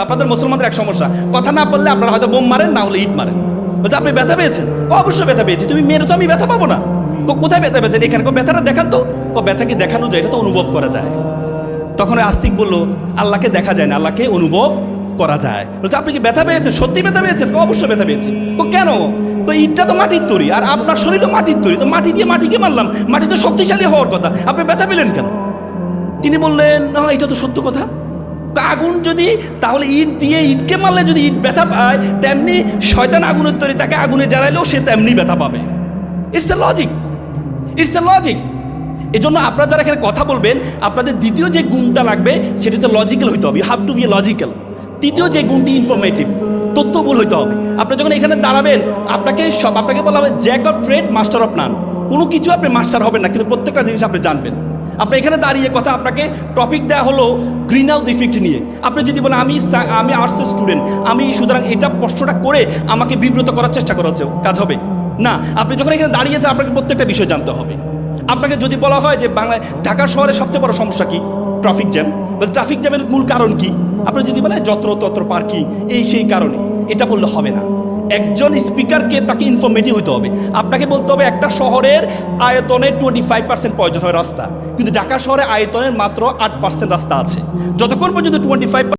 আপনাদের মুসলমানদের এক সমস্যা। কথা না বললে আপনারা হয়তো বোম মারেন, না হলে ইট মারেন। বলছে, আপনি ব্যথা পেয়েছেন? অবশ্যই ব্যথা পেয়েছি। তুমি মেরে তো আমি ব্যথা পাবো না। কোথায় ব্যথা পেয়েছেন? এখানে ব্যথাটা দেখান তো। ব্যথা কি দেখানো যায়? এটা তো অনুভব করা যায়। তখন আস্তিক বলল, আল্লাহকে দেখা যায় না, আল্লাহকে অনুভব করা যায়। বলছে, আপনি কি ব্যথা পেয়েছেন? সত্যি ব্যথা পেয়েছেন? অবশ্যই ব্যথা পেয়েছি। ও কেন? তো ইটটা তো মাটির তৈরি। আর আপনার শরীর তো মাটির তৈরি। তো মাটি দিয়ে মাটিকে মারলাম। মাটি তো শক্তিশালী হওয়ার কথা। আপনি ব্যথা পেলেন কেন? তিনি বললেন, না, এটা তো সত্য কথা। আগুন যদি, তাহলে ইট দিয়ে ইটকে মারলে যদি ইট ব্যথা পায়, তেমনি শয়তান আগুনের তৈরি তাকে আগুনে জ্বালাইলেও সে তেমনি ব্যথা পাবে। It's a logic it's a logic এই জন্য আপনারা যারা এখানে কথা বলবেন, আপনাদের দ্বিতীয় যে গুণটা লাগবে, সেটা হচ্ছে লজিক্যাল হইতে হবে। You have to be logical তৃতীয় যে গুণটি ইনফরমেটিভ তথ্যবুল হইতে হবে। আপনি যখন এখানে দাঁড়াবেন, আপনাকে সব, আপনাকে বলা হবে jack of trade master of none কোনো কিছু আপনি মাস্টার হবেন না, কিন্তু প্রত্যেকটা জিনিস আপনি জানবেন। আপনি এখানে দাঁড়িয়ে কথা আপনাকে টপিক দেওয়া হলো গ্রিন হাউস ইফেক্ট নিয়ে। আপনি যদি বলেন, আমি আমি আর্টসের স্টুডেন্ট আমি সুতরাং এটা প্রশ্নটা করে আমাকে বিব্রত করার চেষ্টা করা হচ্ছে, কাজ হবে। না, আপনি যখন এখানে দাঁড়িয়েছেন আপনাকে প্রত্যেকটা বিষয় জানতে হবে। আপনাকে যদি বলা হয় যে বাংলায় ঢাকা শহরে সবচেয়ে বড় সমস্যা কি? ট্রাফিক জ্যাম ট্রাফিক জ্যামের মূল কারণ কি? আপনি যদি বলেন যত্র তত্র পার্কিং এই সেই কারণে। এটা বললে হবে না। একজন স্পিকারকে তাকে ইনফরমেটিভ হতে হবে। আপনাকে বলতে হবে, একটা শহরের আয়তনের টোয়েন্টি ফাইভ পার্সেন্ট প্রয়োজন হয় রাস্তা। কিন্তু ঢাকা শহরে আয়তনের মাত্র আট পার্সেন্ট রাস্তা আছে। যতক্ষণ পর্যন্ত টোয়েন্টি ফাইভ